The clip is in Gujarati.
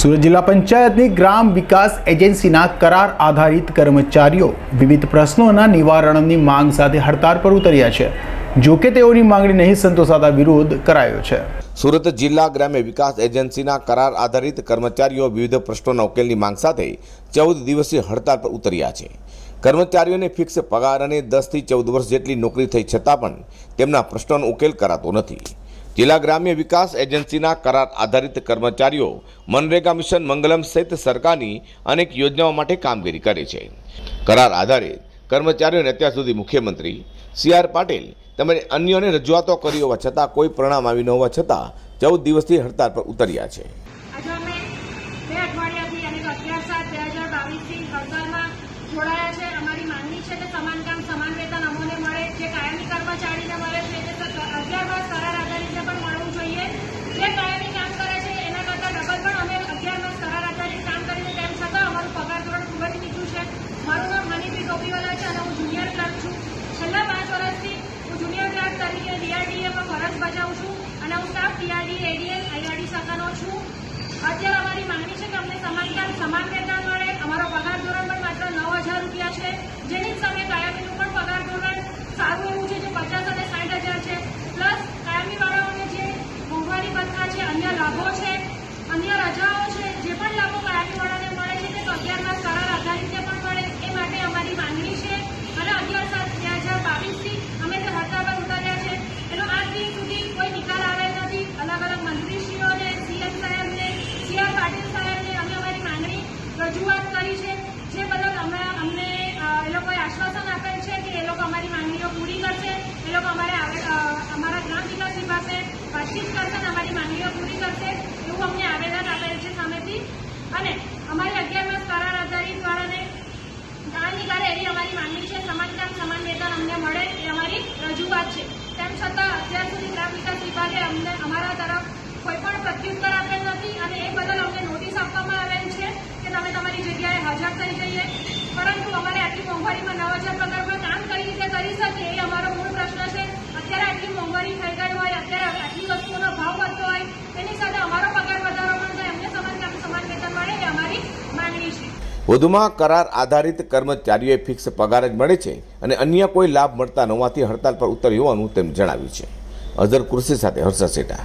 સુરત જિલ્લા પંચાયતની ગ્રામ વિકાસ એજન્સીના કરાર આધારિત કર્મચારીઓ વિવિધ પ્રશ્નોના નિવારણની માંગ સાથે હડતાળ પર ઉતર્યા છે. જોકે તેઓની માંગણી નહીં સંતોષાતા વિરોધ કરાયો છે. સુરત જિલ્લા ગ્રામ્ય વિકાસ એજન્સીના કરાર આધારિત કર્મચારીઓ વિવિધ પ્રશ્નોના ઉકેલની માંગ સાથે ચૌદ દિવસીય હડતાળ પર ઉતર્યા છે. કર્મચારીઓને ફિક્સ પગાર અને દસથી ચૌદ વર્ષ જેટલી નોકરી થઈ છતાં પણ તેમના પ્રશ્નોનો ઉકેલ કરાતો નથી. જિલ્લા ગ્રામ્ય વિકાસ એજન્સીના કરાર આધારિત કર્મચારીઓ મનરેગા મિશન મંગલમ સહિત સરકારની અનેક યોજનાઓ માટે કામગીરી કરે છે. કરાર આધારિત કર્મચારીઓને અત્યાર સુધી મુખ્યમંત્રી સી આર પાટીલ તેમજ અન્યોને રજૂઆતો કરી હોવા છતાં કોઈ પરિણામ આવી ન હોવા છતાં ચૌદ દિવસથી હડતાળ પર ઉતર્યા છે. જોડાયા છે. અમારી માંગણી છે કે સમાન કામ સમાન વેતન અમોને મળે જે કાયમી કર્મચારીને મળે છે તે સ- અગિયાર માસ કરાર આધારિતને પણ મળવું જોઈએ જે કાયમી કામ કરે છે એના કરતાં ડબલ પણ અમે અગિયાર માસ કરાર આધારિત કામ કરીને તેમ છતાં અમારું પગાર ધોરણ ખૂબ જ નીચું છે મારું નામ હનીફી ટોપીવાલા છે અને હું જુનિયર ક્લર્ક છું છેલ્લા પાંચ વર્ષથી હું જુનિયર ક્લર્ક તરીકે ડીઆરડીએમાં ફરજ બજાવું છું અને હું સ્ટાફ ડીઆરડી આઈઆરડી છું. અત્યારે અમારી માંગણી છે કે અમને સમાન કામ સમાન વેતન મળે અમારો પગાર ધોરણ પણ માત્ર નવ હજાર રૂપિયા છે જેની સામે કાયમીનું પણ પગાર ધોરણ સારું એવું છે જે પચાસ અને સાઠ હજાર છે પ્લસ કાયમી વાળાઓને જે મોંઘવારી ભથ્થા છે અન્ય લાભો છે અન્ય રજાઓ છે જે પણ લાભો કાયમી વાળાને મળે છે તે અગિયાર માસ કરાર આધારિતને પણ મળે એ માટે અમારી માંગણી છે અને અગિયાર સાત બે હજાર બાવીસથી અમે જે હડતાળ પર ઉતાર્યા છે એનો આજ દિન સુધી કોઈ નિકાલ આવેલ નથી અલગ અલગ મંત્રીશ્રીઓને સીએમ સાહેબને સી આર પાટીલ સાહેબને અમે અમારી માંગણી રજૂઆત કરી છે જે બદલ અમે અમને અ, એ લોકોએ આશ્વાસન આપેલ છે કે એ લોકો અમારી માંગણીઓ પૂરી કરશે એ લોકો અમારે આવે- અ, અમારા ગ્રામ વિકાસ વિભાગને વાતચીત કરશે અને અમારી માંગણીઓ પૂરી કરશે એવું અમને આવેદન આપેલ છે સામેથી. અને અમારી અગિયાર માસ કરાર આધારિત વાળાને દાન નિકાલે એવી અમારી માંગણી છે સમાન કામ સમાન વેતન અમને મળે એ અમારી રજૂઆત છે. તેમ છતાં અત્યાર સુધી ગ્રામ વિકાસ વિભાગે અમને અમારા તરફ કોઈ પણ પ્રત્યુત્તર આપેલ નથી અને એ બદલ અમને નોટિસ આપવામાં આવેલ છે કે તમે તમારી જગ્યાએ હાજર થઈ જઈએ. પરંતુ અમારે આટલી મોંઘવારીમાં નવ હજાર પગારમાં કામ કઈ રીતે કરી શકીએ એ અમારો મૂળ પ્રશ્ન છે અત્યારે આટલી મોંઘવારી થઈ ગઈ હોય અત્યારે આટલી વસ્તુઓનો ભાવ વધતો હોય તેની સાથે અમારો પગાર વધારો પણ થાય એમને સમાન કામ સમાન વેતન મળે એ અમારી માંગણી છે વધુમાં કરાર આધારિત કર્મચારીઓએ ફિક્સ પગાર જ મળે છે અને અન્ય કોઈ લાભ મળતા ન હોવાથી હડતાળ પર ઉતરી હોવાનું તેમ જણાવ્યું છે. અઝર કૃષિ સાથે હર્ષદ સેટા.